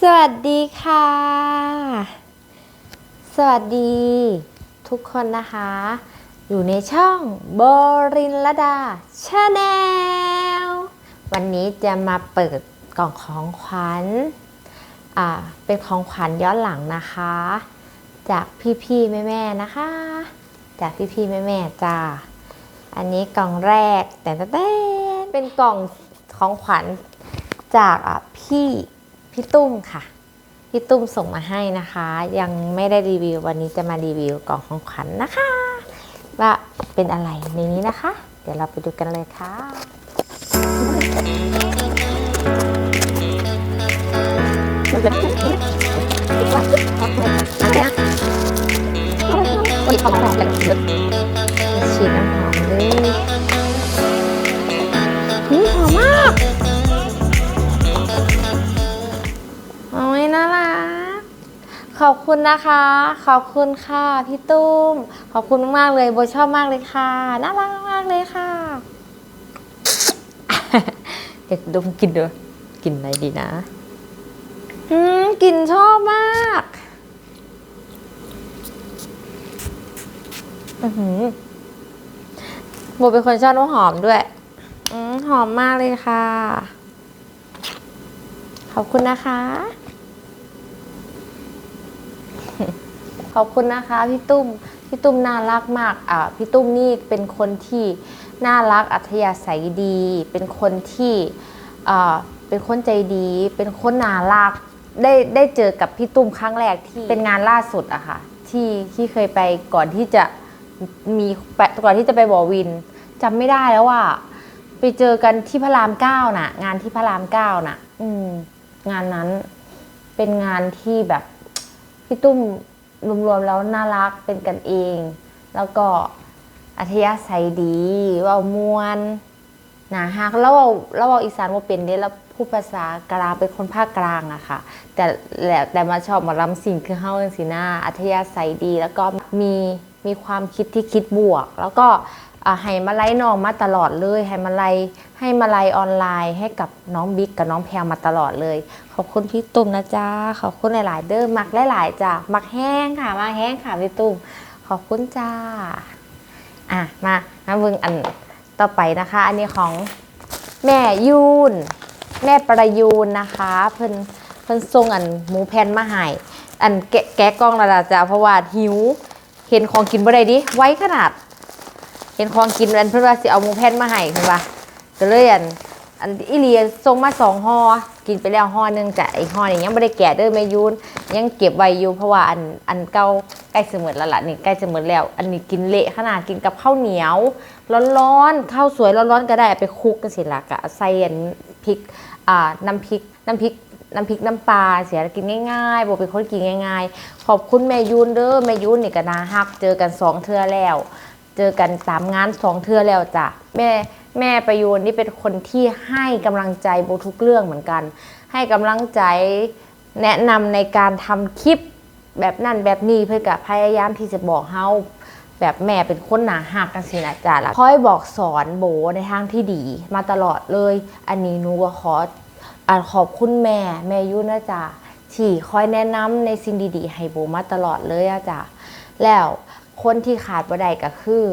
สวัสดีค่ะ สวัสดี ทุกคนนะคะ อยู่ในช่องโบรินลดาชาแนลวันนี้จะมาเปิดกล่องของขวัญอ่าเป็นของขวัญย้อนหลังนะคะ จากพี่ๆแม่ๆนะคะ จากพี่ๆแม่ๆจ้าอันนี้กล่องแรกแต่แต่เป็นกล่องของขวัญจากอะพี่ พี่ตุ้มค่ะพี่ตุ้มส่งมาให้นะคะ ยังไม่ได้รีวิววันนี้จะมารีวิวกล่องของขวัญนะคะ ว่าเป็นอะไรในนี้นะคะ เดี๋ยวเราไปดูกันเลยค่ะฉีด อบคุณนะคะ ขอบคุณค่ะพี่ตุ้ม ขอบคุณมากๆเลยโบชอบมากเลยค่ะ น่ารักมากเลยค่ะเด็กดมกลินดูกลินอะไรดีนะ อืมกลิ่นชอบมากอือหือโบเป็นคนชอบน้ำหอมด้วย อืมหอมมากเลยค่ะ ขอบคุณนะคะ ขอบคุณนะคะพี่ตุ้มพี่ตุ้มน่ารักมากอ่าพี่ตุ้มนี่เป็นคนที่น่ารักอัธยาศัยดี เป็นคนที่อ่าเป็นคนใจดี เป็นคนน่ารักได้ได้เจอกับพี่ตุ้มครั้งแรกที่เป็นงานล่าสุดอะค่ะที่ที่เคยไปก่อนที่จะมีก่อนที่จะไปบอวินจำไม่ได้แล้วว่าไปเจอกันที่พระรามเก้าน่ะ งานที่พระรามเก้าน่ะ อืม งานนั้นเป็นงานที่แบบพี่ตุ้ม รวมๆแล้วน่ารักเป็นกันเอง แล้วก็อัธยาศัยดีว่ามวนหนาฮักแล้วเราแล้วเอาอีสานว่าเป็นเนี่ยแล้วพูดภาษากลางเป็นคนภาคกลางอะค่ะ แต่แต่มาชอบมาล้ำสิ่งคือเฮ้าจังสีหน้าอัธยาศัยดี แล้วก็มีมีความคิดที่คิดบวก แล้วก็ ให้มาไล่น้องมาตลอดเลย ให้มาไล่ให้มาไล่ออนไลน์ให้กับน้องบิ๊กกับน้องแพรมาตลอดเลย ขอบคุณพี่ตุ้มนะจ๊ะขอบคุณหลาย ๆ เด้อมักหลายๆจ้ะมักแห้งค่ะมักแห้งค่ะพี่ตุ้มขอบคุณจ้าอะมามาเบิ่งอันต่อไปนะคะ อันนี้ของแม่ยูนแม่ประยูนนะคะ เพิ่นเพิ่นส่งอันหมูแผ่นมาให้อันแกะแกะกล้องและล่ะจ้ะเพราะว่าหิว เห็นของกินบ่ได้ดิไว้ขนาด เห็นของกินอันเพิ่นว่าสิเอาหมูแผ่นมาให้เพิ่นว่าก็เลยอันอันอีเลียส่งมาสองห่อกินไปแล้วห่อหนึงจ้ะไอ้ห่อนี้ยังไม่ได้แกะเด้อแม่ยูนยังเก็บไว้อยู่เพราะว่าอันอันเก่าใกล้จะหมดแล้วล่ะนี่ใกล้จะหมดแล้ว อันนี้กินเละขนาดกินกับข้าวเหนียว ร้อนๆข้าวสวยร้อนๆก็ได้ไปคลุกกันสิละกะใส่อันพริกอ่าน้ำพริกน้ำพริกน้ำพริกน้ำปลาเสียกินง่ายๆบอกเป็นคนกินง่าย ๆ ขอบคุณแม่ยูนเด้อแม่ยูนนี่ก็นาฮักเจอกันสองเทื่อแล้ว เจอกันสามงานสองเทือแล้วจ้ะแม่แม่ประยูนนี่เป็นคนที่ให้กำลังใจโบทุกเรื่องเหมือนกัน ให้กำลังใจแนะนำในการทำคลิปแบบนั่นแบบนี้เพื่อกับพยายามที่จะบอกเฮาแบบแม่เป็นคนหนาหักกันสินะจ๊ะแล้วคอยบอกสอนโบในทางที่ดีมาตลอดเลย อันนี้หนูก็ขออาขอบคุณแม่แม่ยุนะจ๊ะที่คอยแนะนำในสิ่งดีๆ ให้โบมาตลอดเลยอะจ๊ะแล้ว คนที่ขาดบ่ได้ก็คือ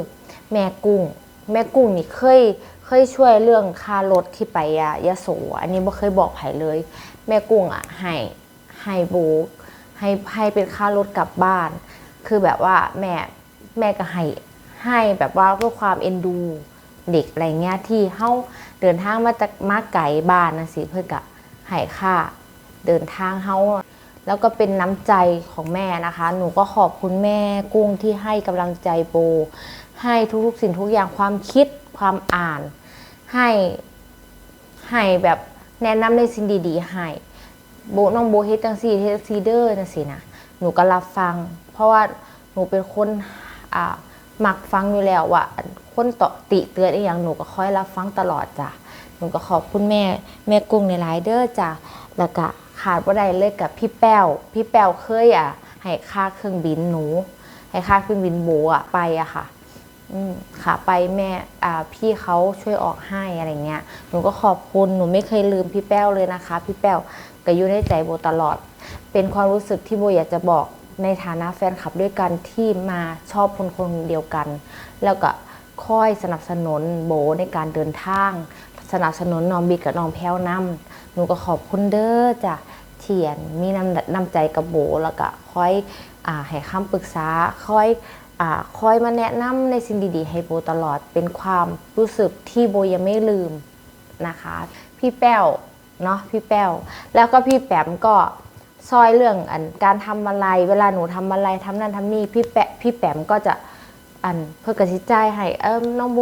แม่กุ้ง แม่กุ้งนี่เคยเคยช่วยเรื่องค่ารถที่ไปอะยะโส อันนี้บ่เคยบอกไผเลย แม่กุ้งอะให้ให้โบกให้ให้เป็นค่ารถกลับบ้าน คือแบบว่าแม่แม่ก็ให้ให้แบบว่าเพื่อความเอ็นดูเด็กอะไรเงี้ยที่เฮาเดินทางมาจากมาไกลบ้านนะสิเพื่อก็ให้ค่าเดินทางเฮา แล้วก็เป็นน้ำใจของแม่นะคะ หนูก็ขอบคุณแม่กุ้งที่ให้กำลังใจโบ ให้ทุกๆสิ่งทุกอย่างความคิดความอ่าน ให้ให้แบบแนะนำในสิ่งดีๆให้โบน้องโบเฮ็ดจังซี่เฮ็ดซีเดอร์จังซี่นะหนูก็รับฟัง เพราะว่าหนูเป็นคนอ่ามักฟังอยู่แล้วว่าคนต่อติเตือนอีหยังหนูก็คอยรับฟังตลอดจ้ะหนูก็ขอบคุณแม่แม่กุ้งในหลเด้อจ้ะแล้วก็ ขาดบ่าได้เลยกับพี่แป้ว พี่แป้วเคยอะ ให้ค่าเครื่องบินหนู ให้ค่าเครื่องบินโบอะไปอะค่ะ อืมค่ะไปแม่อ่าพี่เขาช่วยออกให้อะไรเงี้ย หนูก็ขอบคุณ หนูไม่เคยลืมพี่แป้วเลยนะคะ พี่แป้วก็อยู่ในใจโบตลอด เป็นความรู้สึกที่โบอยากจะบอกในฐานะแฟนคลับด้วยกันที่มาชอบคนคนเดียวกัน แล้วก็คอยสนับสนุนโบในการเดินทาง สนับสนุนน้องบิ๊กกับน้องแพ้วนำหนูก็ขอบคุณเด้อจ้ะ ทียน มีน้ำน้ำใจกับโบแล้วก็คอยอ่าให้คำปรึกษาคอยอ่าคอยมาแนะนำในสิ่งดีๆ ให้โบตลอดเป็นความรู้สึกที่โบยังไม่ลืมนะคะ พี่แป้วเนาะพี่แป้วแล้วก็พี่แปมก็ซอยเรื่องอันการทำอะไร เวลาหนูทำอะไรทำนั่นทำนี่พี่แปะพี่แปมก็จะอันเพื่อกระสิใจให้เอิมน้องโบ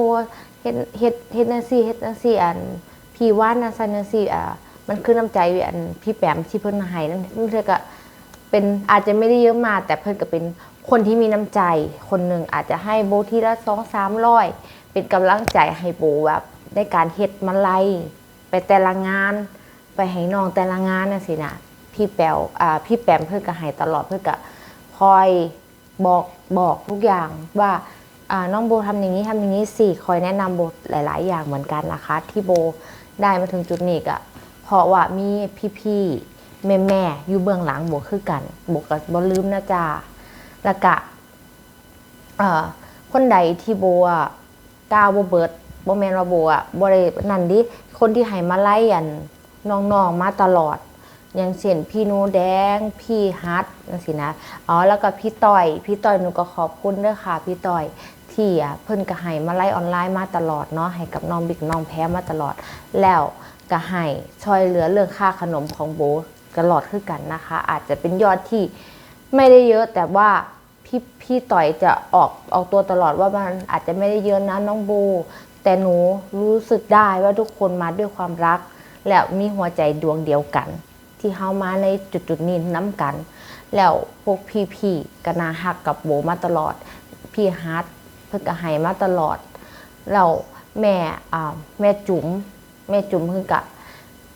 เฮ็ดเฮ็ดเฮ็ดนังซี่เฮ็ดนังซี่อันพี่ว่านนังซันนังซี่อ่า มันคือน้ำใจอันพี่แปมที่เพิ่นให้นั่นนั่นเธอก็เป็นอาจจะไม่ได้เยอะมากแต่เพิ่อนก็เป็นคนที่มีน้ำใจ คนหนึ่งอาจจะให้โบทีละสองสามร้อยเป็นกำลังใจให้โบแบบในการเฮ็ดมาลัยไปแต่ละงาน ไปให้น้องแต่ละงานน่ะสินะพี่แปวอ่าพี่แปมเพิ่นก็ให้ตลอดเพิ่นก็คอยบอกบอกทุกอย่างว่าอ่าน้องโบทำอย่างนี้ทำอย่างนี้สิคอยแนะนำโบหลาย ๆ อย่างเหมือนกันนะคะ ที่โบได้มาถึงจุดนี้ก็ เพราะว่ามีพี่ๆแม่ๆอยู่เบื้องหลังโบคือกันโบก็บ่ลืมนะจ๊ะแล้วก็เอ่อคนใดที่โบอะก้าวโบเบิดโบแมนว่าโบอะบ่ได้นั่นดิคนที่ให้มาไล่อันน้องๆมาตลอดอย่างเช่นพี่นูแดง พี่ฮัทนั่นสินะอ๋อแล้วก็พี่ต่อย พี่ต่อยหนูก็ขอบคุณด้วยค่ะ พี่ต่อยที่เพิ่นก็ให้มาไล่ออนไลน์มาตลอดเนาะให้กับน้องบิ๊กน้องแพ้มาตลอด แล้ว ก็ให้ช่วยเหลือเรื่องค่าขนมของโบตลอดคือกันนะคะ อาจจะเป็นยอดที่ไม่ได้เยอะแต่ว่าพี่พี่ต่อยจะออกออกตัวตลอดว่ามันอาจจะไม่ได้เยอะนะน้องโบแต่หนูรู้สึกได้ว่าทุกคนมาด้วยความรัก แล้วมีหัวใจดวงเดียวกัน ที่เฮามาในจุดจุดๆนี้น้ำกัน แล้วพวกพี่ๆก็นาฮักกับโบมาตลอด พี่ฮาร์ดเพิ่งก็ให้มาตลอดแล้วแม่แม่จุ๋ม แม่จุ๋มเพิ่งก็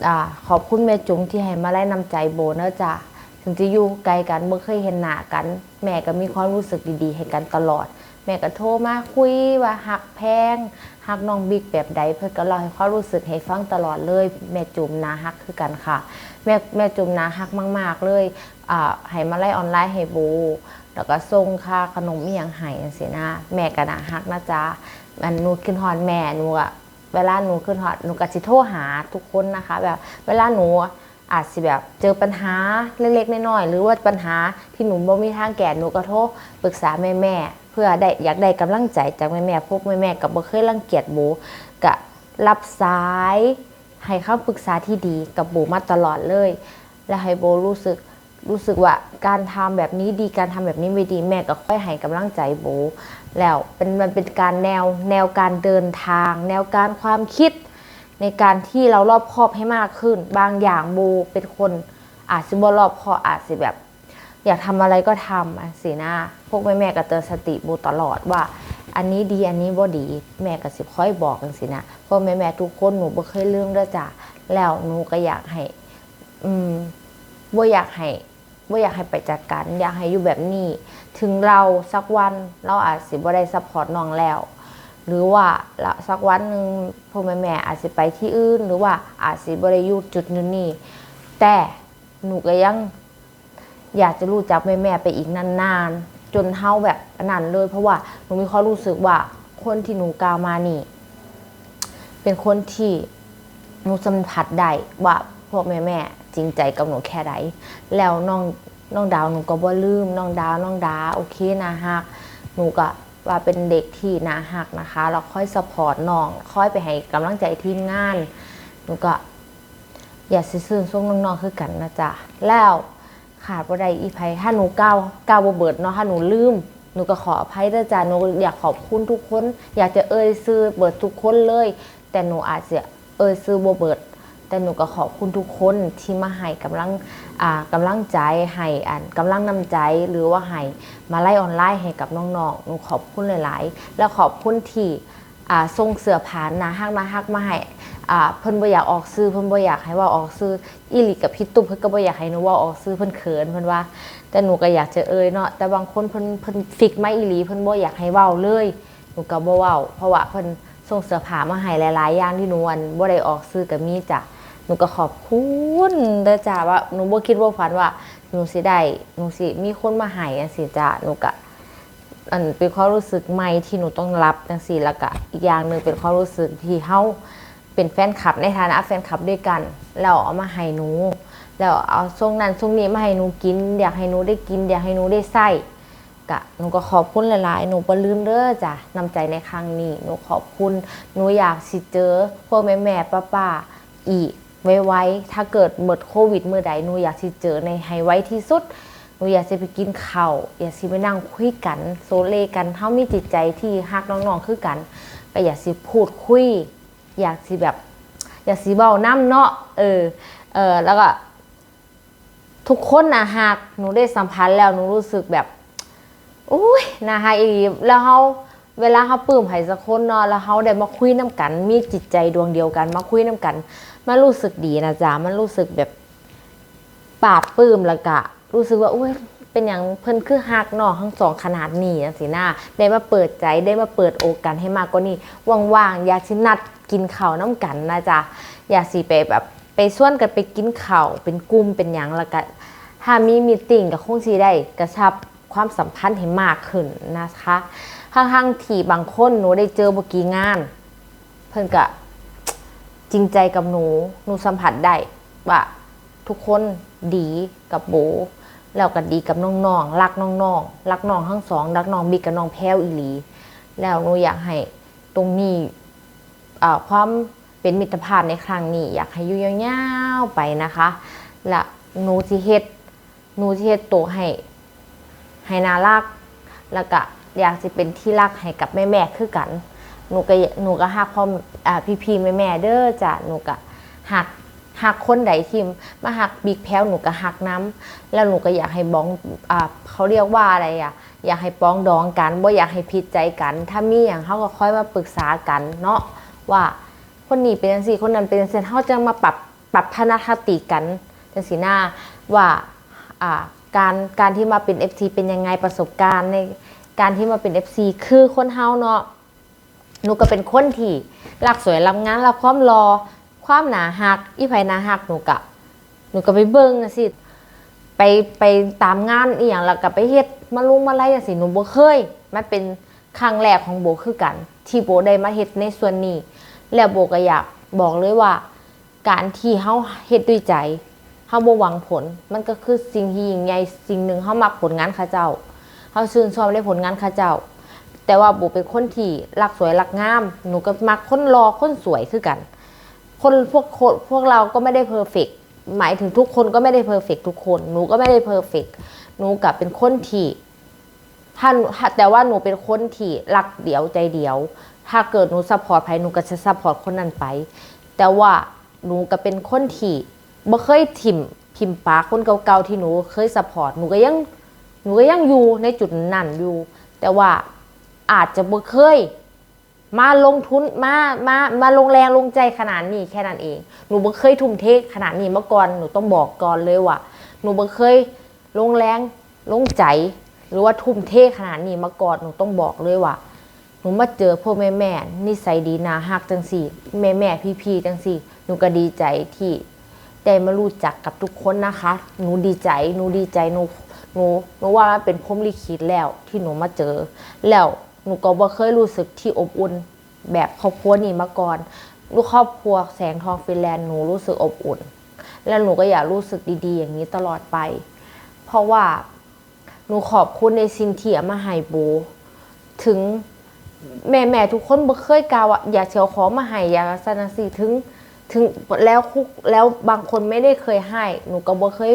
อ่าขอบคุณแม่จุ๋มที่ให้มาไล่นำใจโบเนอะจ้ะถึงจะอยู่ไกลกันบ่เคยเห็นหน้ากัน แม่ก็มีความรู้สึกดีๆ ให้กันตลอด แม่ก็โทรมาคุยว่าหักแพงหักน้องบิ๊กแบบใดเพื่อนก็เล่าให้ความรู้สึกให้ฟังตลอดเลย แม่จุ๋มนาฮักคือกันค่ะ แม่แม่จุ๋มนาฮักมาก ๆ เลยอ่าให้มาไล่ออนไลน์ให้โบแล้วก็ส่งค่าขนมอีหยังให้จังซี่นะแม่ก็นาฮักนะจ๊ะอันนูขึ้นฮอดแม่หนูอะ เวลาหนูขึ้นฮอดหนูก็สิโทรหาทุกคนนะคะ แบบเวลาหนูอาจสิแบบเจอปัญหาเล็กๆน้อยๆหรือว่าปัญหาที่หนูบ่มีทางแก้หนูก็โทรปรึกษาแม่ๆเพื่อได้อยากได้กำลังใจจากแม่ๆพวกแม่ๆก็บ่เคยรังเกียจโบก็รับสายให้คำปรึกษาที่ดีกับโบมาตลอดเลย และให้โบรู้สึกรู้สึกว่าการทำแบบนี้ดีการทำแบบนี้ไม่ดีแม่ก็ค่อยให้กำลังใจโบ แล้วเป็นมันเป็นการแนวแนวการเดินทาง แนวการความคิด ในการที่เรารอบคอบให้มากขึ้น บางอย่างโบเป็นคนอาจจะบ่รอบคอบอาจจะแบบ อยากทำอะไรก็ทำอะสินะพวกแม่แม่ก็เตือนสติโบตลอดว่า อันนี้ดีอันนี้บ่ดีแม่ก็สิค่อยบอกกันสินะเพราะแม่แม่ทุกคนหนูบ่เคยเลืมเด้อจ้ะแล้วหนูก็อยากให้ อืมบ่อยากให้ บ่อยากให้ไปจากกัน อยากให้อยู่แบบนี้ ถึงเราสักวันเราอาจสิบ่ได้ซัพพอร์ตน้องแล้ว หรือว่าสักวันหนึ่งพ่อแม่แม่อาจจะไปที่อื่น หรือว่าอาจสิบ่ได้อยู่จุดนี้นี่แต่หนูก็ยังอยากจะรู้จักแม่แม่ไปอีกนานๆจนเท่าแบบนั้นเลย เพราะว่าหนูมีความรู้สึกว่าคนที่หนูกล่าวมานี่ เป็นคนที่หนูสัมผัสได้ว่า พวกแม่แม่จริงใจกับหนูแค่ไหนแล้วน้องน้องดาวหนูก็บ่ลืมน้องดาวน้องดาโอเคนะฮักหนูก็ว่าเป็นเด็กที่น่าฮักนะคะเราค่อยสปอร์ตน้องค่อยไปให้กำลังใจทีมงานหนูก็อย่าซื่อๆส่งน้องๆคือกันนะจ๊ะแล้วขาดบ่ได้อีไผถ้าหนูก้าวก้าวบ่เบิดเนาะถ้าหนูลืมหนูก็ขออภัยด้วยจ้ะหนูอยากขอบคุณทุกคน อยากจะเอ่ยซื้อเบิดทุกคนเลย แต่หนูอาจจะเอ่ยซื้อบ่เบิด แต่หนูก็ขอบคุณทุกคนที่มาให้กำลังกำลังใจให้อันกำลังนำใจหรือว่าให้มาไล่ออนไลน์ให้กับน้องๆหนูขอบคุณหลาย ๆ แล้วขอบคุณที่ส่งเสื้อผ้าหนาฮักนาฮักมาให้เพิ่นบ่อยากออกซื้อเพิ่นบ่อยากให้ว่าออกซื้ออีหลีกับพี่ตุ้มเพิ่นก็บ่อยากให้หนูว่าออกซื้อเพิ่นเขินเพิ่นว่า แต่หนูก็อยากจะเอ่ยเนาะแต่บางคนเพิ่นเพิ่นฟิกไมาอีหลีเพิ่นบ่อยากให้เว้าเลยหนูก็บ่เว้าเพราะว่าเพิ่นส่งเสื้อผ้ามาให้หลายๆอย่างที่หนูอันบ่ได้ออกซื้อก็มีจ้ะ หนูก็ขอบคุณเด้อจ้าว่าหนูบ่คิดว่าฝันว่าหนูสิได้หนูสิมีคนมาให้จังซี่จ้าหนูก็อันเป็นความรู้สึกใหม่ที่หนูต้องรับจังซี่แล้วก็อีกอย่างหนึงเป็นความรู้สึกที่เฮาเป็นแฟนคลับในฐานะแฟนคลับด้วยกันแล้วเอามาให้หนูแล้วเอาช่วงนั้นช่วงนี้มาให้หนูกิน อยากให้หนูได้กิน อยากให้หนูได้ใส่กะหนูก็ขอบคุณหลายๆ หนูบ่ลืมเด้อจ้ะนำใจในครั้งนี้ หนูขอบคุณ หนูอยากสิเจอพวกแม่แม่ป้าป้าๆอีก ไวๆถ้าเกิดหมดโควิดเมื่อใดหนูอยากสิเจอในไฮไว้ที่สุดหนูอยากจะไปกินข้าวอยากสิไปนั่งคุยกัน โซเลกันเฮามีจิตใจที่ฮักน้องๆคือกัน ก็อยากสิพูดคุย อยากสิแบบ อยากสิเบาน้ำเนาะเออเออแล้วก็ ทุกคนนะหากหนูได้สัมผัสแล้วหนูรู้สึกแบบอุ้ยนะฮะอีแล้วเขาเวลาเขาปลื้มไผสักคนเนาะแล้วเขาได้มาคุยน้กัน มีจิตใจดวงเดียวกัน มาคุยน้กัน มันรู้สึกดีนะจ๊ะมันรู้สึกแบบปาบปลื้มล้วก็รู้สึกว่าอุ้ยเป็นอย่างเพิ่นคือฮักนาะทั้งสองขนาดนี้นะสิหน้าได้มาเปิดใจได้มาเปิดโอกาสให้มากกว่านี้ว่างๆอยากสินัดกินข้าวน้ำกันนะจ๊ะอยากสิไปแบบไปส่วนกันไปกินข้าวเป็นกลุ่มเป็นหยังล้วก็ถ้ามีมีตติ้งก็คงสิได้กระชับความสัมพันธ์ให้มากขึ้นนะคะทั้งๆที่บางคนหนูได้เจอบ่กี่งาน เพิ่นก็ จริงใจกับหนู หนูสัมผัสได้ว่าทุกคนดีกับโบแล้วก็ดีกับน้องๆรักน้องๆรักน้องทั้งสองรักน้องบิ๊กกับน้องแพรวอีหลี แล้วหนูอยากให้ตรงนี้ความเป็นมิตรภาพในครั้งนี้ อยากให้อยู่ยาวๆไปนะคะ และหนูที่เฮ็ดหนูที่เฮ็ดตัวให้ให้น่ารัก แล้วก็อยากจะเป็นที่รักให้กับแม่ๆคือกัน หนูก็หนูก็ฮักพ่ออ่าพี่ๆแม่ๆเด้อจ้ะหนูก็ฮักฮักคนใดที่มาฮักบิ๊กแพ้วหนูก็ฮักน้ำแล้วหนูก็อยากให้บ้องอ่าเขาเรียกว่าอะไรอะอยากให้ป้องดองกันบ่อยากให้ผิดใจกัน ถ้ามีอย่างเขาก็ค่อยมาปรึกษากันเนาะว่าคนนี้เป็นจังซี่คนนั้นเป็นจังซี่เขาจะมาปรับปรับพนคติกันจังสีหน้าว่าอ่าการการที่มาเป็น FC เป็นยังไงประสบการณ์ในการที่มาเป็น FC คือคนเฮาเนาะ หนูก็เป็นคนที่รักสวยรับงานรับความรอ ความหนาหัก อีไผหนาหักหนูกะหนูก็ไปเบิ่งสิไปไปตามงานอีหยังแล้วก็ไปเฮ็ดมาลุงมาไล่จังซี่หนูบ่เคยมันเป็นครั้งแรกของโบคือกัน ที่โบได้มาเฮ็ดในส่วนนี้ แล้วโบก็อยากบอกเลยว่า การที่เฮาเฮ็ดด้วยใจเฮาบ่หวังผล มันก็คือสิ่งที่ยิ่งใหญ่สิ่งหนึ่งเฮามักผลงานเขาเจ้าเฮาชื่นชอบในผลงานเขาเจ้า แต่ว่าโบเป็นคนที่รักสวยรักงาม หนูก็มักคนรอคนสวยคือกัน คนพวกคนพวกเราก็ไม่ได้เพอร์เฟกหมายถึงทุกคนก็ไม่ได้เพอร์เฟกทุกคน หนูก็ไม่ได้เพอร์เฟกหนูกับเป็นคนที่ถ้าแต่ว่าหนูเป็นคนที่รักเดียวใจเดียว ถ้าเกิดหนูซัพพอร์ตใครหนูก็จะซัพพอร์ตคนนั้นไป แต่ว่าหนูก็เป็นคนที่บ่เคยทิมพิมพ์ปากคนเก่าๆที่หนูเคยซัพพอร์ตหนูก็ยังหนูก็ยังอยู่ในจุดนั้นอยู่ แต่ว่า อาจจะบ่เคยมาลงทุนมามามาลงแรงลงใจขนาดนี้แค่นั้นเอง หนูบ่เคยทุ่มเทขนาดนี้มาก่อนหนูต้องบอกก่อนเลยว่าหนูบ่เคยลงแรงลงใจ หรือว่าทุ่มเทขนาดนี้มาก่อนหนูต้องบอกเลยว่าหนูมาเจอพวกแม่แม่นิสัยดีนาฮักจังสี่แม่แม่พี่พี่จังสี่หนูก็ดีใจที่ได้มารู้จักกับทุกคนนะคะ หนูดีใจหนูดีใจหนูหนูหนูว่ามันเป็นพรมลิขิตแล้วที่หนูมาเจอแล้ว หนูก็บ่เคยรู้สึกที่อบอุ่น แบบครอบครัวนี้มาก่อนลูกครอบครัวแสงทองฟินแลนด์หนูรู้สึกอบอุ่น และหนูก็อยากรู้สึกดี ๆ อย่างนี้ตลอดไป เพราะว่าหนูขอบคุณในสิ่งที่อามาให้โบถึงแม่แม่ๆทุกคนบ่เคยกล่าวว่าอยากเชียวขอมาให้อยากสนัสีถึงถึงแล้วคุกแล้วบางคนไม่ได้เคยให้ หนูก็บ่เคย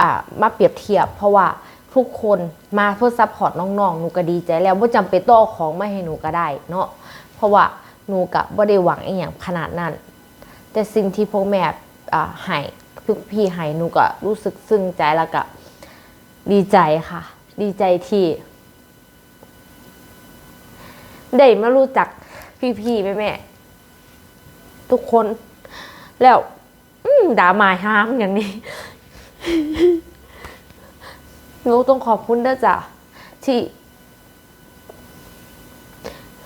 อ่ามาเปรียบเทียบ เพราะว่า ทุกคนมาเพื่อซัพพอร์ตน้องๆหนูก็ดีใจแล้วบ่าจำเป็นต้องเอาของมาให้หนูก็ได้เนาะเพราะว่าหนูกับบ่ได้หวังอีหยังขนาดนั้น แต่สิ่งที่พวกแม่อ่าให้ทุกพี่ให้หนูก็รู้สึกซึ้งใจแล้วก็ดีใจค่ะ ดีใจที่ได้มารู้จักพี่ๆแม่ๆทุกคนแล้วด่าหมายห้ามอย่างนี้ หนูต้องขอบคุณด้วยจ้ะที่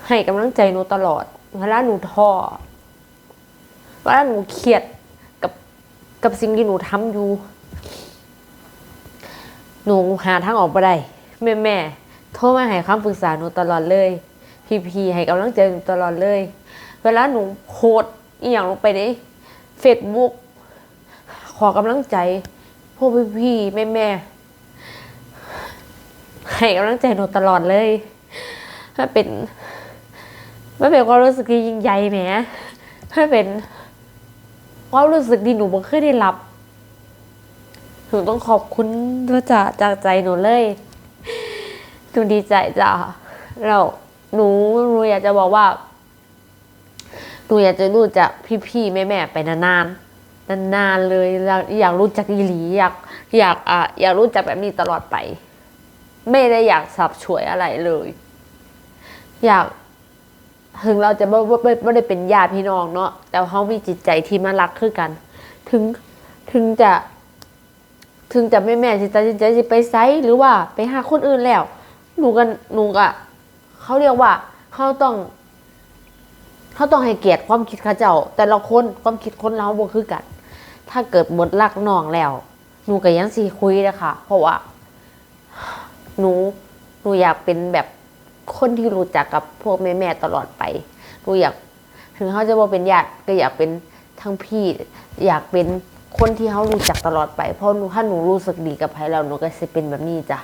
ให้กำลังใจหนูตลอดเวลาหนูท้อเวลาหนูเครียดกับกับสิ่งที่หนูทำอยู่ หนูหาทางออกไปได้แม่แม่โทรมาให้คำปรึกษาหนูตลอดเลย พี่พีให้กำลังใจหนูตลอดเลย เวลาหนูโพสอีหยังลงไปในเฟซบุ๊กขอกำลังใจพวกพี่พี่แม่แม่ ให้กำลังใจหนูตลอดเลยมันเป็นมันเป็นความรู้สึกที่ยิ่งใหญ่แหมมันเป็นความรู้สึกที่หนูไม่เคยได้รับหนูต้องขอบคุณด้วยจ้ะจากใจหนูเลยหนูดีใจจ้ะเราหนูหนูอยากจะบอกว่าหนูอยากจะรู้จักพี่ๆแม่ๆไปนานๆนานๆเลยอยากอยากรู้จักอีหลีอยากอยากอะอยากรู้จักแบบนี้ตลอดไป ไม่ได้อยากสับฉวยอะไรเลย อยากถึงเราจะไม่ไม่ไม่ได้เป็นญาติพี่น้องเนาะแต่เขามีจิตใจที่มารักคือกัน ถึงถึงจะ ถึงจะไม่แม่สิตัดสินใจสิไปไซส์หรือว่าไปหาคนอื่นแล้ว หนูกันหนูกะเขาเรียกว่าเขาต้องเขาต้องให้เกียรติความคิดข้าเจ้า แต่ละคนความคิดคนเราบ่คือกัน ถ้าเกิดหมดรักน้องแล้ว หนูก็ยังสิคุยนะคะเพราะว่า หนูหนูอยากเป็นแบบคนที่รู้จักกับพวกแม่ๆตลอดไปหนูอยากถึงเขาจะบ่เป็นญาติก็อยากเป็นทั้งพี่ อยากเป็นคนที่เขารู้จักตลอดไป เพราะหนูถ้าหนูรู้สึกดีกับใครแล้วหนูก็สิเป็นแบบนี้จ้ะ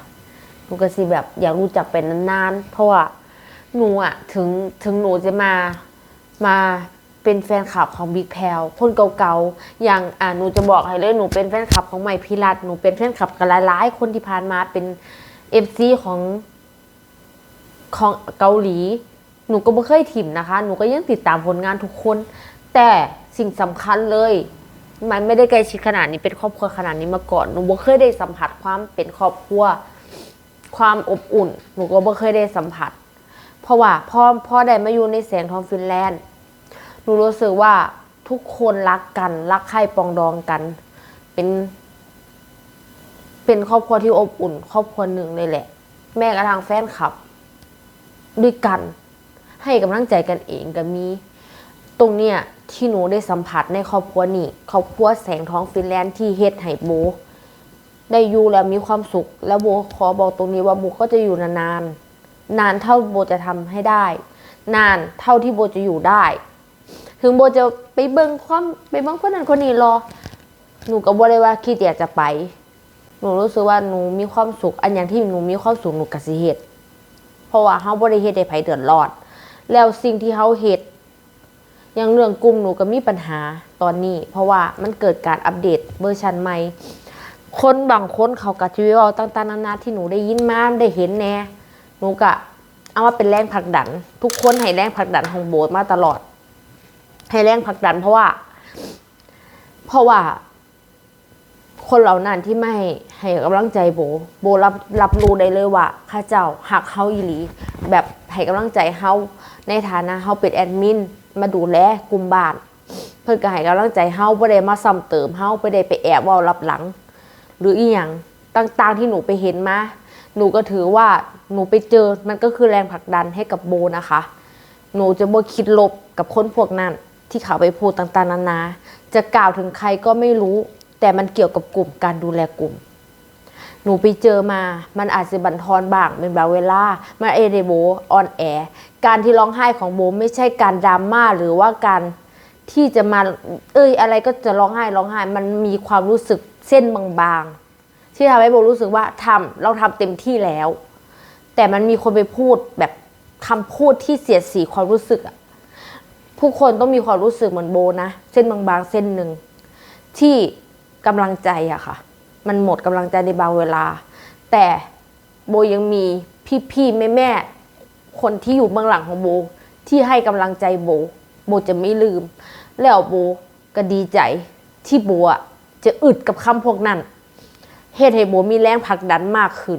หนูก็สิแบบอยากรู้จักเป็นนานๆ เพราะว่าหนูอะถึงถึงหนูจะมามาเป็นแฟนคลับของบิ๊กแพลคนเก่าๆ อย่างอ่าหนูจะบอกให้เลยหนูเป็นแฟนคลับของใหม่พิรัตหนูเป็นแฟนคลับกับหลายๆ คนที่ผ่านมาเป็น เอฟซีของของเกาหลี หนูก็ไม่เคยถิ่มนะคะ หนูก็ยังติดตามผลงานทุกคน แต่สิ่งสำคัญเลย มันไม่ได้ใกล้ชิดขนาดนี้เป็นครอบครัวขนาดนี้มาก่อน หนูบ่เคยได้สัมผัสความเป็นครอบครัว ความอบอุ่น หนูก็บ่เคยได้สัมผัส เพราะว่าพ่อพ่อได้มาอยู่ในแสงทองฟินแลนด์ หนูรู้สึกว่าทุกคนรักกัน รักใคร่ปองดองกัน เป็น เป็นครอบครัวที่อบอุ่น ครอบครัวหนึ่งเลยแหละ แม่กระทั่งแฟนคลับ ด้วยกัน ให้กำลังใจกันเองก็มี ตรงเนี้ยที่หนูได้สัมผัสในครอบครัวนี้ครอบครัวแสงท้องฟินแลนด์ที่เฮ็ดให้โบ ได้อยู่แล้วมีความสุข แล้วโบขอบอกตรงนี้ว่าโบก็จะอยู่นานๆนานเท่าโบจะทำให้ได้ นานเท่าที่โบจะอยู่ได้ ถึงโบจะไปเบิ่งความไปเบิ่งคนนั้นคนนี้รอ หนูก็บ่ได้ว่าคิดอยากจะไป หนูรู้สึกว่าหนูมีความสุข อันอย่างที่หนูมีความสุขหนูก็สิเฮ็ดเพราะว่าเฮาบ่ได้เฮ็ดให้ไผเดือดร้อนแล้วสิ่งที่เฮาเฮ็ดอย่างเรื่องกลุ่มหนูก็มีปัญหาตอนนี้ เพราะว่ามันเกิดการอัปเดตเวอร์ชันใหม่คนบางคนเขาก็จะวิวาต่างๆนานาที่หนูได้ยินมาได้เห็นแน่หนูก็เอามาเป็นแรงผลักดัน ทุกคนให้แรงผลักดันของโบสมาตลอด ให้แรงผลักดันเพราะว่า เพราะว่า คนเหล่านั้นที่ไม่ให้กำลังใจโบ โบรับรับรู้ได้เลยว่าข้าเจ้าหักเฮาอีหลี แบบให้กำลังใจเฮาในฐานะเฮาเป็นแอดมินมาดูแลกลุ่มบ้าน เพื่อก็ให้กำลังใจเฮาบ่ได้มาซ้ำเติมเฮาบ่ได้ไปแอบว่ารับหลัง หรืออีหยังต่างๆที่หนูไปเห็นมาหนูก็ถือว่าหนูไปเจอมันก็คือแรงผลักดันให้กับโบนะคะ หนูจะบ่คิดลบกับคนพวกนั้นที่เขาไปพูดต่างๆนานา จะกล่าวถึงใครก็ไม่รู้ แต่มันเกี่ยวกับกลุ่มการดูแลกลุ่ม หนูไปเจอมา มันอาจจะบันทอนบ้างเป็นบางเวลามันเอเดโบออนแอร์การที่ร้องไห้ของโบไม่ใช่การดราม่าหรือว่าการที่จะมา เอ้ยอะไรก็จะร้องไห้ร้องไห้ มันมีความรู้สึกเส้นบางๆ ที่ทำให้โบรู้สึกว่าทำเราทำเต็มที่แล้ว แต่มันมีคนไปพูดแบบคำพูดที่เสียดสีความรู้สึกอะผู้คนต้องมีความรู้สึกเหมือนโบนะ เส้นบางๆ เส้นหนึ่งที่ กำลังใจอะค่ะ มันหมดกำลังใจในบางเวลา แต่โบยังมีพี่ๆแม่ๆคนที่อยู่เบื้องหลังของโบที่ให้กำลังใจโบโบจะไม่ลืม แล้วโบก็ดีใจที่โบอะจะอึดกับคำพวกนั้นเฮ็ดให้โบมีแรงผลักดันมากขึ้น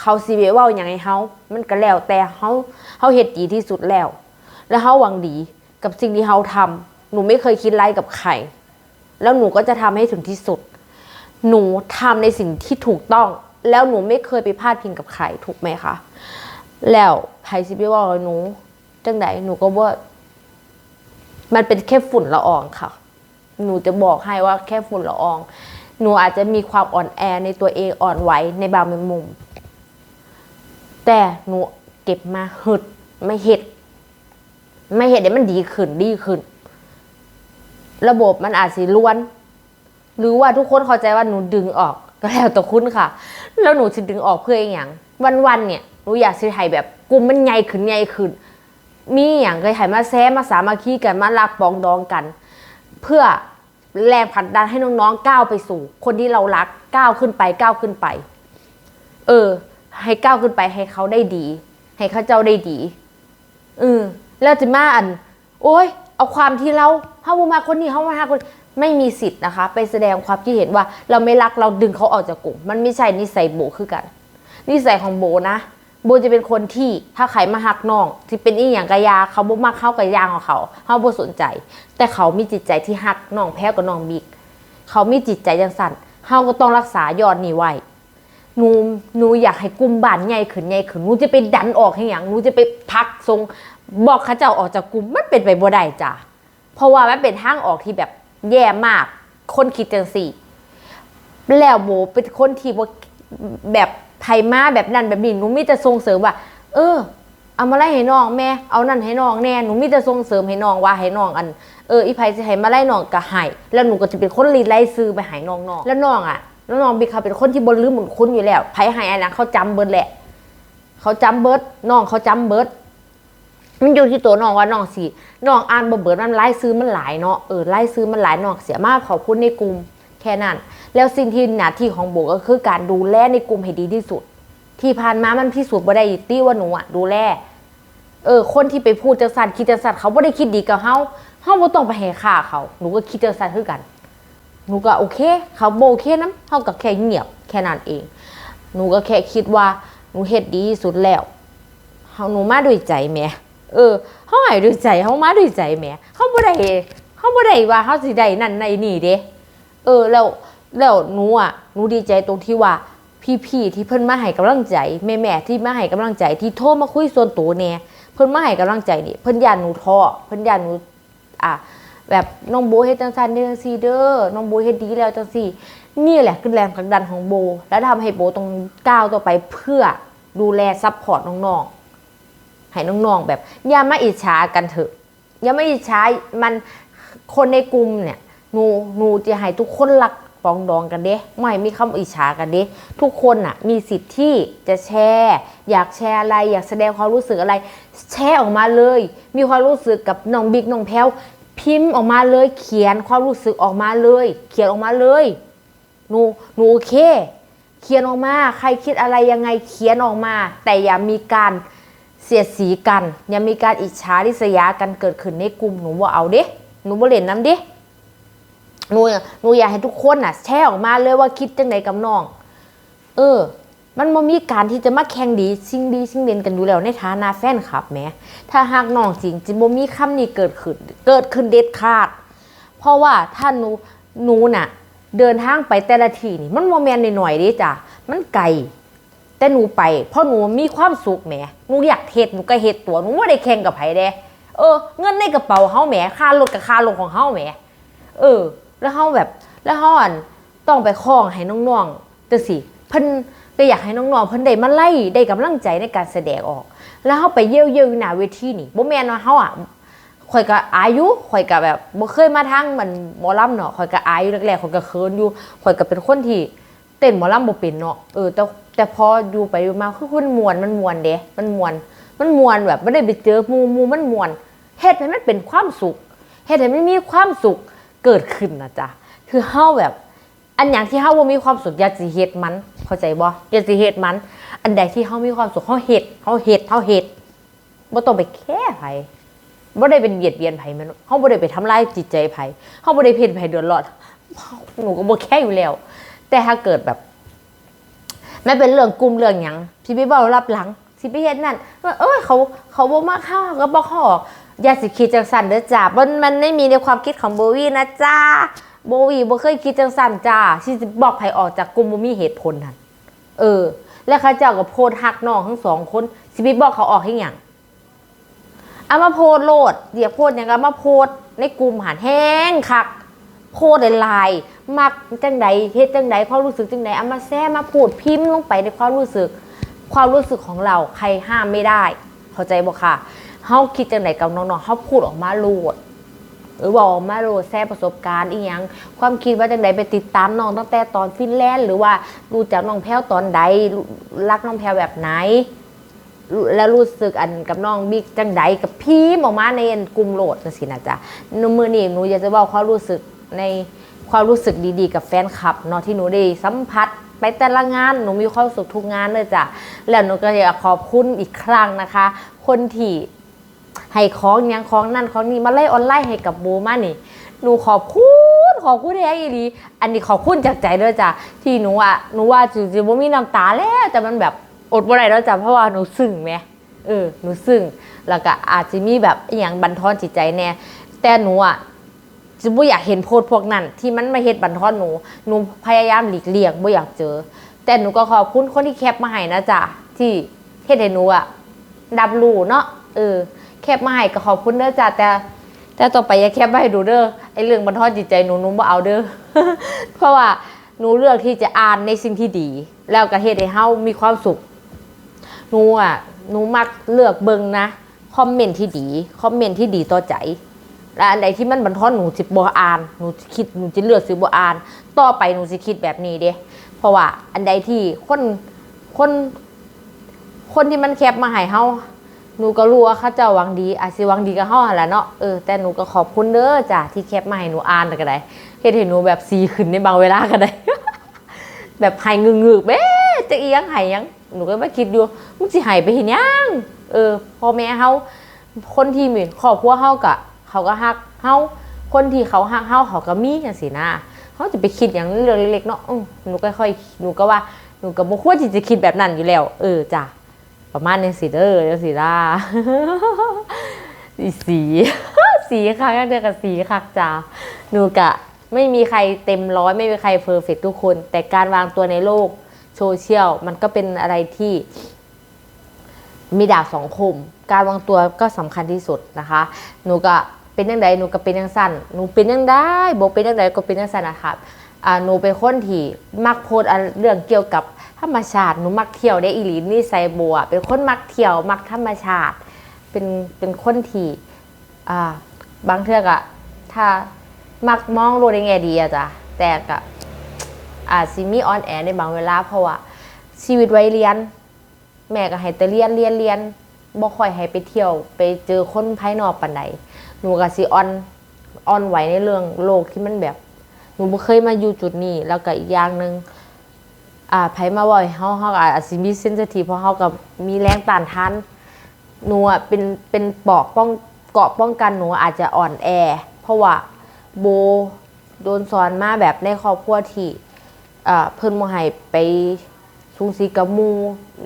เขาซีเวว่าอย่างไงเฮามันก็แล้วแต่เฮาเฮาเฮ็ดดีที่สุดแล้ว และเฮาหวังดีกับสิ่งที่เฮาทำหนูไม่เคยคิดไล่กับใคร แล้วหนูก็จะทำให้ถึงที่สุด หนูทำในสิ่งที่ถูกต้อง แล้วหนูไม่เคยไปพาดพิงกับใครถูกไหมคะ แล้วไพซิบิว่าหนูจังใดหนูก็ว่า มันเป็นแค่ฝุ่นละอองค่ะหหนูจะบอกให้ว่าแค่ฝุ่นละออง หนูอาจจะมีความอ่อนแอในตัวเองอ่อนไหวในบางมุม แต่หนูเก็บมาหึดไม่เห็ด ไม่เห็ดเดี๋ยวมันดีขึ้นดีขึ้น ระบบมันอาจสิล้วน หรือว่าทุกคนเข้าใจว่าหนูดึงออกก็แล้วแต่คุณค่ะ แล้วหนูจะดึงออกเพื่ออย่างวันๆเนี่ยหนูอยากสิให้แบบกลุ่มมันใหญ่ขึ้นใหญ่ขึ้น มีอย่างเคยให้มาแซมมาสามัคคีกันมารักปองดองกัน เพื่อแรงผลักดันให้น้องๆก้าวไปสู่ คนที่เรารักก้าวขึ้นไปก้าวขึ้นไป เออ ให้ก้าวขึ้นไปให้เขาได้ดี ให้เขาเจ้าได้ดีเออแล้วจะมาอัน โอ้ย เอาความที่เราเฮาบ่มาคนนี้เฮามาหาคนไม่มีสิทธิ์นะคะ ไปแสดงความคิดเห็นว่า เราไม่รักเราดึงเขาออกจากกลุ่ม มันไม่ใช่นิสัยโบคือกัน นิสัยของโบนะ โบจะเป็นคนที่ถ้าใครมาหักน้องที่เป็นอีหยังกะยาเขาบ่มากเข้ากับยางของเขาเขาบ่สนใจ แต่เขามีจิตใจที่หักน้องแพ้กับน้องบิ๊กเขามีจิตใจจังสั่นเฮาก็ต้องรักษายอดนี้ไว้หนูหนูอยากให้กลุ่มบ้านใหญ่ขึ้นใหญ่ขึ้นหนูจะไปดันออกให้หยังหนูจะไปพักทรง บอกเขาเจ้าออกจากกลุ่มมันเป็นไปบ่ได้จ้ะเพราะว่ามันเป็นทางออกที่แบบแย่มาก คนคิดจังสี่ แล้วโบเป็นคนที่บ่แบบไทยมาแบบนั้นแบบนี้หนูมีแต่ส่งเสริมว่า เออ เอามาไล่ให้น้องแม่ เอานั่นให้น้องแน่หนูมีแต่ส่งเสริมให้น้องว่าให้น้องอันเอออีไผสิให้มาไล่น้องก็ให้แล้วหนูก็จะเป็นคนรีดไล่ซื้อไปให้น้องแล้วน้องอะแล้วน้องบิ๊กเขาเป็นคนที่บนลืมหมุนคุ้นอยู่แล้วไผให้อะไรเขาจำเบิร์ดแหละ เขาจำเบิร์ดน้องเขาจำเบิร์ด มันอยู่ที่ตัวน้องว่าน้องสิน้องอ่านบ่เบิดมันไล่ซื้อมันหลายเนาะเออไล่ซื้อมันหลายน้องเสียมากขอบคุณในกลุ่มแค่นั้น แล้วสิ่งที่หน้าที่ของโบก็คือการดูแลในกลุ่มให้ดีที่สุด ที่ผ่านมามันพิสูจน์บ่ได้ตี้ว่าหนูอะดูแลเออ คนที่ไปพูดจังสันคิดจังสันเขาบ่ได้คิดดีกับเฮาเฮาบ่ต้องไปให้ค่าเขาหนูก็คิดจังสันคือกัน หนูก็โอเค เขาโบโอเคนํเฮาก็แค่เงียบแค่นั้นเอง หนูก็แค่คิดว่าหนูเฮ็ดดีที่สุดแล้วเฮาหนูมาด้วยใจแหม เออเฮาให้ด้วยใจเฮามาด้วยใจแหมเฮาบ่ได้เฮาบ่ได้ว่าเฮาสิได้นั่นในนี่เด้เออแล้วแล้วหนูอะหนูดีใจตรงที่ว่าพี่ๆที่เพิ่นมาให้กำลังใจแม่ๆที่มาให้กำลังใจที่โทรมาคุยส่วนตัวแน่เพิ่นมาให้กำลังใจนี่เพิ่นย่านหนูท้อเพิ่นย่านหนูอะแบบน้องโบเฮ็ดจังซั่นเด้อจังซี่เด้อน้องโบเฮ็ดดีแล้วจังซี่นี่แหละคือแรงผลักดันของโบ และทำให้โบต้องก้าวต่อไปเพื่อดูแลซัพพอร์ตน้องๆ ให้น้องๆแบบอย่ามาอิจฉากันเถอะอย่ามาอิจฉามันคนในกลุ่มเนี่ยหนูหนูจะให้ทุกคนรักปองดองกันเด้ไม่มีคำอิจฉากันเด้ทุกคนน่ะมีสิทธิ์ที่จะแชร์ อยากแชร์อะไร อยากแสดงความรู้สึกอะไร แชร์ออกมาเลย มีความรู้สึกกับน้องบิ๊กน้องแพลวพิมพ์ออกมาเลย เขียนความรู้สึกออกมาเลย เขียนออกมาเลยหนูหนูโอเค เขียนออกมา ใครคิดอะไรยังไงเขียนออกมา แต่อย่ามีการ เสียดสีกันย่ามีการอิจฉาริษยากันเกิดขึ้นในกลุ่มหนูว่าเอาเด้หนูบ่เล่นน้ำเด้หนูหนูอยากให้ทุกคนน่ะ แชร์ออกมาเลยว่าคิดจังไดกับน้อง เออ มันบ่มีการที่จะมาแข่งดีชิงดีชิงเด่นกันอยู่แล้วในฐานะแฟนคลับแหมถ้าหากน้องจริงจิบ่มีคำนี้เกิดขึ้น เกิดขึ้นเด็ดขาด เพราะว่าถ้าหนูหนูน่ะ เดินทางไปแต่ละทีนี่ มันโมเมนต์หน่อยๆดิจ้ะมันไกล แต่หนูไปเพราะหนูมีความสุขแหมหนูอยากเฮ็ดหนูก็เฮ็ดตัวหนูไม่ได้แข่งกับไผเด้เออ เงินในกระเป๋าเฮาแหมค่ารถกับค่ารถของเฮาแหมเออ แล้วเฮาแบบแล้วเฮาอันต้องไปคล้องให้น้องๆจังสิเพิ่นก็อยากให้น้องๆเพิ่นได้มาไล่ได้กำลังใจในการแสดงออก แล้วเฮาไปเยี่ยวๆอยู่หน้าเวทีนี่บ่แม่นว่าเฮาอะข่อยก็อายุข่อยก็แบบบ่เคยมาทางมันหมอลำเนาะข่อยก็อายอยู่แรกๆข่อยก็เขินอยู่ข่อยก็เป็นคนที่เต้นหมอลำบ่เป็นเนาะเออแต่ แต่พออยู่ไปอยู่มาคือมันมวนมันมวนเด้มันมวนมันมวนแบบไม่ได้ไปเจอมูมูมันมวนเฮ็ดให้มันเป็นความสุขเฮ็ดให้มันมีความสุขเกิดขึ้นนะจ๊ะคือเฮาแบบ อันอย่างที่เฮาบ่มีความสุขอย่าสิเฮ็ดมันเข้าใจบ่อย่าสิเฮ็ดมัน อันใดที่เฮามีความสุขเฮาเฮ็ดเฮาเฮ็ดเฮาเฮ็ดบ่ต้องไปแค่ไผบ่ได้เป็นเบียดเบียนไผมันเฮาบ่ได้ไปทำลายจิตใจไผเฮาบ่ได้เพ่นไผเดือดร้อนหนูก็บ่แค่อยู่แล้ว แต่ถ้าเกิดแบบ ไม่เป็นเรื่องกลุ่มเรื่องหยังสิไปเว้ารับหลังสิไปเฮ็ดนั่นว่าเอ้ยเขาเขาบ่มาเข้าก็บ่เขาออกอย่าสิคิดจังซั่นเด้อจ้ามันมันไม่มีในความคิดของโบวี่นะจ้าโบวี่บ่เคยคิดจังซั่นจ้าสิสิบอกให้ออกจากกลุ่มบ่มีเหตุผลนั่นเออ แล้วเขาเจ้าก็โพดฮักน้องทั้งสองคนสิไปบอกเขาออกให้หยังเอามาโพดโลดเดี๋ยวโพดอย่างก็มาโพดในกลุ่มหันแห้งคัก โพดหลายๆมักจังใดเฮ็ดจังใดความรู้สึกจังใดเอามาแซ่มาพูดพิมพ์ลงไปในความรู้สึก ความรู้สึกของเราใครห้ามไม่ได้ เข้าใจบ่ค่ะเฮาคิดจังใดกับน้องๆเฮาพูดออกมาโลดหรือว่าออกมาโลดแซ่ประสบการณ์อีหยังความคิดว่าจังใดไปติดตามน้องตั้งแต่ตอนฟินแลนด์หรือว่ารู้จักน้องแพ้วตอนใดรักน้องแพ้วแบบไหนแล้วรู้สึกอันกับน้องบิ๊กจังใดกับพี่ออกมาในกลุ่มโหลดจังสินะจ๊ะหนูมือนี่หนูอยากจะบอกความรู้สึก ในความรู้สึกดีๆ กับแฟนคลับเนาะที่หนูได้สัมผัสไปแต่ละงานหนูมีความสุขทุกงานเลยจ้ะแล้วหนูก็อยากขอบคุณอีกครั้งนะคะ คนที่ให้ของยังของนั่นของนี่มาไล่ออนไลน์ให้กับโบมานี่หนูขอบคุณขอบคุณแท้อีหลีอันนี้ขอบคุณจากใจเลยจ้ะที่หนูอะหนูว่าจริงๆว่ามีน้ำตาแล้วแต่มันแบบอดบ่ได้แล้วจ้ะเพราะว่าหนูซึ้งแหมเออหนูซึ้งแล้วก็อาจจะมีแบบอย่างบันทอนจิตใจแน่แต่หนูอะ จะบ่อยากเห็นโพสต์พวกนั้น ที่มันมาเฮ็ดบันทอนหนูหนูพยายามหลีกเลี่ยงบ่อยากเจอ แต่หนูก็ขอบคุณคนที่แคปมาให้นะจ๊ะที่เฮ็ดให้หนูอะรับรู้เนาะเออ แคปมาให้ก็ขอบคุณเด้อจ้ะแต่แต่ต่อไปอย่าแคปมาให้ดูเด้อไอเรื่องบันทอนจิตใจหนูหนูบ่เอาเด้อเพราะว่าหนูเลือกที่จะอ่านในสิ่งที่ดี แล้วก็เฮ็ดให้เฮามีความสุขหนูอะหนูมักเลือกเบิ่งนะคอมเมนต์ที่ดี คอมเมนต์ที่ดีต่อใจ และอันใดที่มันบันทอนหนูสิบ่อ่านหนูคิดหนูจะเลือกสิบ่อ่าน ต่อไปหนูสิคิดแบบนี้เด้เพราะว่าอันใดที่คนคนคนที่มันแคปมาให้เฮาหนูก็รู้ว่าเขาเจ้าหวังดีอาจสิหวังดีกับเฮาหั่นล่ะเนาะเออแต่หนูก็ขอบคุณเด้อจ้ะที่แคปมาให้หนูอ่านก็ได้เฮ็ดให้หนูแบบสีขึ้นในบางเวลาก็ได้ แบบหายงึกๆเบ๊จะอียังหายยังหนูก็มาคิดอยู่มึงสิหายไปเห็นยังเออพ่อแม่เฮาคนที่มีครอบครัวเฮากะ เขาก็ฮักเฮาคนที่เขาฮักเฮาเขาก็มีจังซี่นะเฮาจะไปคิดอย่างเรื่องเล็กๆเนาะหนูก็ค่อยหนูก็ว่าหนูก็บ่ควรที่จะคิดแบบนั้นอยู่แล้ว เออจ้ะประมาณนี้สิเด้อเดี๋ยวสิล่าอีสีสีคักเดียวกับสีคักจ้าหนูกะไม่มีใครเต็มร้อยไม่มีใครเพอร์เฟกทุกคน แต่การวางตัวในโลกโซเชียลมันก็เป็นอะไรที่มีดาบสองคม การวางตัวก็สำคัญที่สุดนะคะ หนูก็ เป็นยังไงหนูก็เป็นยังสั้นหนูเป็นยังได้บอกเป็นยังไงก็เป็นยังสั้นนะครับอ่าหนูเป็นคนที่มักโพสเรื่องเกี่ยวกับธรรมชาติหนูมักเที่ยวได้อีหลีนี่ไซบัว เป็นคนมักเที่ยวมักธรรมชาติ เป็นเป็นคนที่อ่าบางเทือกอะถ้ามักมองโลกในแง่ดีอะจ้ะแต่ก็อาจสิมีออนแอร์ในบางเวลาเพราะว่าชีวิตวัยเรียน แม่ก็ให้แต่เรียนเรียนเรียนบ่ค่อยให้ไปเที่ยว ไปเจอคนภายนอกปานใด หนูก็สิออนออนไหวในเรื่องโลกที่มันแบบ หนูบ่เคยมาอยู่จุดนี้ แล้วก็อีกอย่างหนึ่งอ่าไผมาบ่อยเฮาเฮาก็อาจสิมีเซนซิทีฟเพราะเฮาก็มีแรงต้านทานหนูอะเป็นเป็นปอกป้องเกาะป้องกันหนูอาจจะอ่อนแอ เพราะว่าโบโดนสอนมาแบบในครอบครัวที่อ่าเพิ่นบ่ให้ไปสูงสีกับมู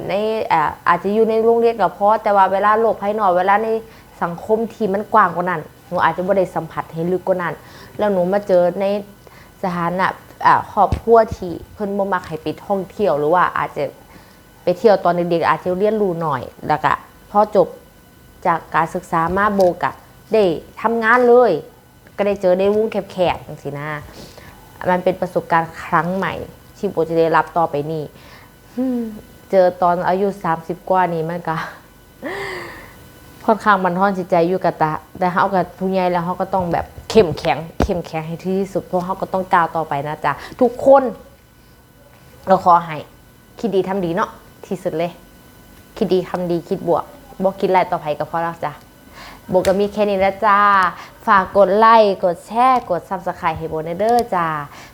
ในอ่าอาจจะอยู่ในโรงเรียนกับพ่อแต่ว่าเวลาโลกภายนอกเวลาใน สังคมที่มันกว้างกว่านั้นหนูอาจจะไม่ได้สัมผัสให้ลึกกว่านั้น แล้วหนูมาเจอในสถานะครอบครัวที่เพิ่นบ่มักให้ไปท่องเที่ยวหรือว่าอาจจะไปเที่ยวตอนเด็กๆอาจจะเรียนรู้หน่อยแล้วก็พอจบจากการศึกษามาโบกะได้ทำงานเลย ก็ได้เจอในวงแคบๆจังซี่นะมันเป็นประสบการณ์ครั้งใหม่ ที่โบจะได้รับต่อไปนี้เจอตอนอายุ30กว่านี่มันก็ ค่อนข้างบันทอนจิตใจอยู่กับตาแต่เขากับผู้ใหญ่แล้วเขาก็ต้องแบบเข้มแข็ง เข้มแข็งให้ที่สุดเพราะเขาก็ต้องก้าวต่อไปนะจ๊ะทุกคนเราขอให้คิดดีทำดีเนาะที่สุดเลย คิดดีทำดีคิดบวกบอกคิดไรต่อไปก็พอแล้วจ้ะโบก็มีแค่นี้นะจ้า ฝากกดไลค์ กดแชร์ กดซับสไครต์ให้โบในเด้อจ้า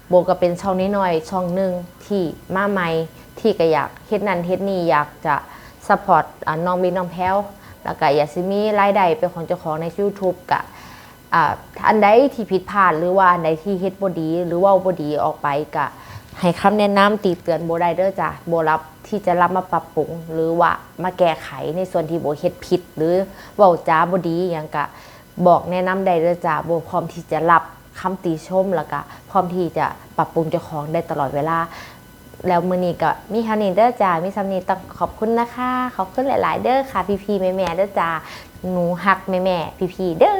โบก็เป็นช่องน้อยช่องหนึ่งที่มาใหม่ที่ก็อยากเฮ็ดนั่นเฮ็ดนี่อยากจะสปอร์ตน้องมีน้องแพ้ว แล้วก็อยากสิมีรายได้เป็นของเจ้าของใน YouTube กะอันใดที่ผิดพลาดหรือว่าอันใดที่เฮ็ดบ่ดี หรือว่าบ่ดีออกไปกะให้คำแนะนำตีเตือนโบได้เด้อจ้ะโบรับที่จะรับมาปรับปรุง หรือว่ามาแก้ไขในส่วนที่โบเฮ็ดผิด หรือเว้าจ้าบ่ดีอหยังกะบอกแนะนำได้เด้อจ้ะโบพร้อมที่จะรับคำติชมแล้วก็พร้อมที่จะปรับปรุงเจ้าของได้ตลอดเวลา แล้วมือนี้ก็มีเท่านี้เด้อจ้ามีซ้ำนี้ต้องขอบคุณนะคะ ขอบคุณหลาย ๆ เด้อค่ะ พี่ๆแม่ๆเด้อจ้าหนูหักแม่ๆพี่ๆเด้อ